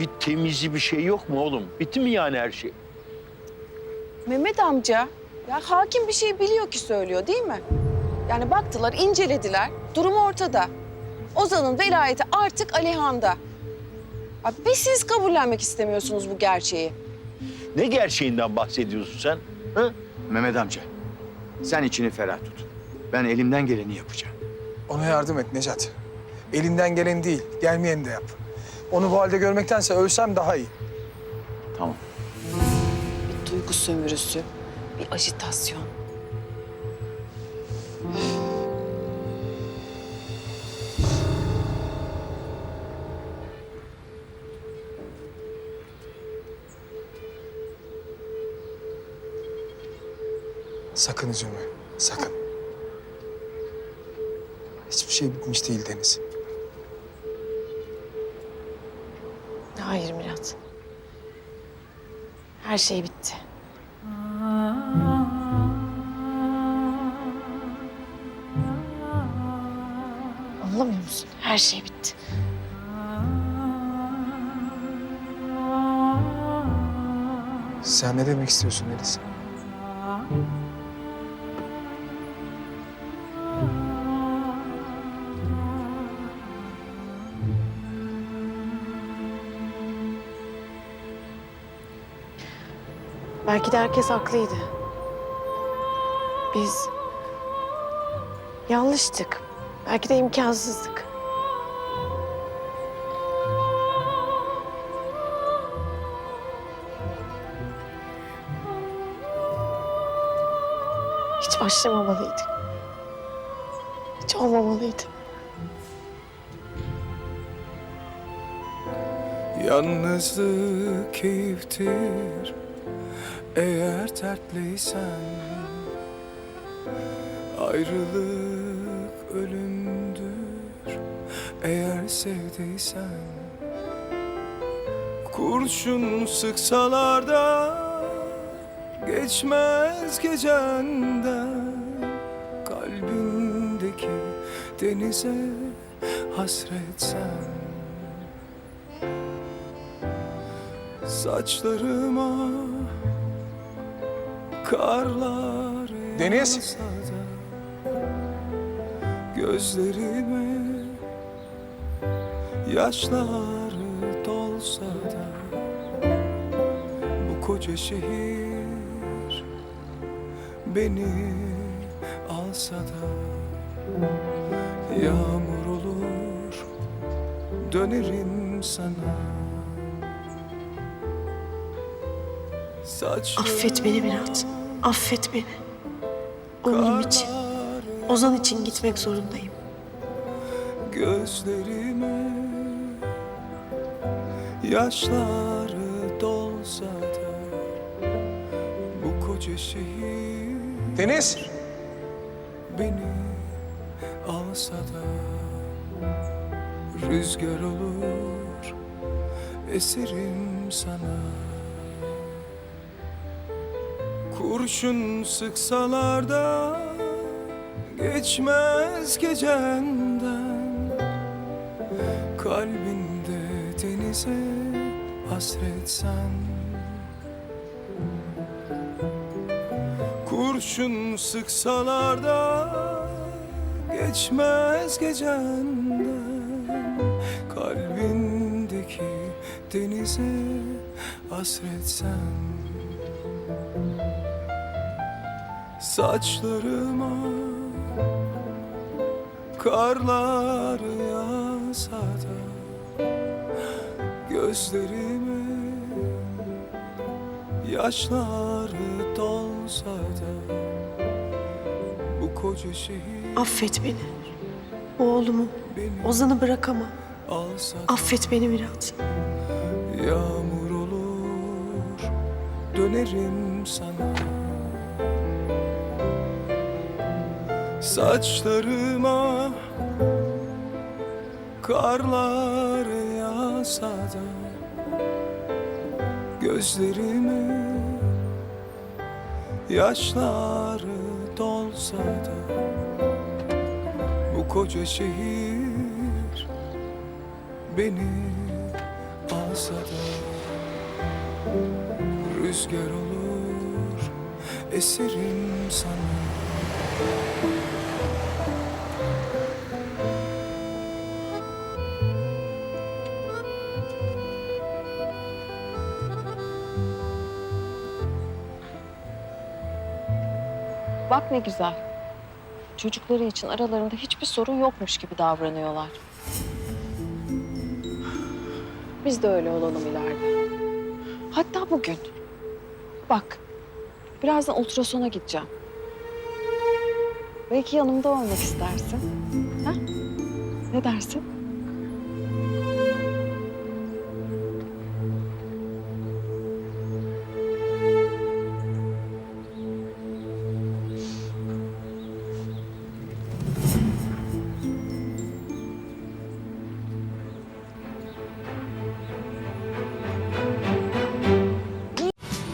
bir temizi bir şey yok mu oğlum? Bitti mi yani her şey? Mehmet amca, ya hakim bir şey biliyor ki söylüyor değil mi? Yani baktılar, incelediler, durum ortada. Ozan'ın velayeti artık Alihan'da. Ya bir siz kabullenmek istemiyorsunuz bu gerçeği. Ne gerçeğinden bahsediyorsun sen? Ha? Mehmet amca, sen içini ferah tut. Ben elimden geleni yapacağım. Ona yardım et Necat. Elinden gelen değil, gelmeyeni de yap. Onu bu halde görmektense ölsem daha iyi. Tamam. Bir duygu sömürüsü, bir ajitasyon. Sakın üzülme, sakın. Hiçbir şey bitmiş değil Deniz. Hayır Mirat. Her şey bitti. Anlamıyor musun? Her şey bitti. Sen ne demek istiyorsun Deniz? Belki de herkes haklıydı. Biz yanlıştık. Belki de imkansızdık. Hiç başlamamalıydık. Hiç olmamalıydı. Yalnızlık keyiftir eğer dertliysen Ayrılık ölümdür. Eğer sevdiysen Kurşun sıksalar da geçmez gecenden. Kalbindeki denize hasretsen Saçlarıma karlar Deniz. Gözlerime yaşlar dolsa da Bu koca şehir beni alsa da Yağmur olur dönerim sana Affet beni Mirat. Affet beni. Oğlum için, Ozan için gitmek zorundayım. Gözlerime yaşları dolsa da Bu koca şehir Deniz. beni alsa da Rüzgar olur eserim sana Kurşun sıksalar da geçmez gecenden. Kalbinde denize hasretsen Kurşun sıksalar da geçmez gecenden. Kalbindeki denize hasretsen Saçlarıma karlar yağsa da Gözlerime yaşları dolsa da Bu koca şehir Affet beni. Oğlumu, beni Ozan'ı bırakamam. alsa da Affet beni Mirat. Yağmur olur dönerim sana Saçlarıma karlar yağsa da Gözlerime yaşları dolsa da Bu koca şehir beni alsa da Rüzgar olur Eserim sana Bak ne güzel. Çocukları için aralarında hiçbir sorun yokmuş gibi davranıyorlar. Biz de öyle olalım ileride. Hatta bugün. Bak, birazdan ultrasona gideceğim. Belki yanımda olmak istersin. Ha? Ne dersin?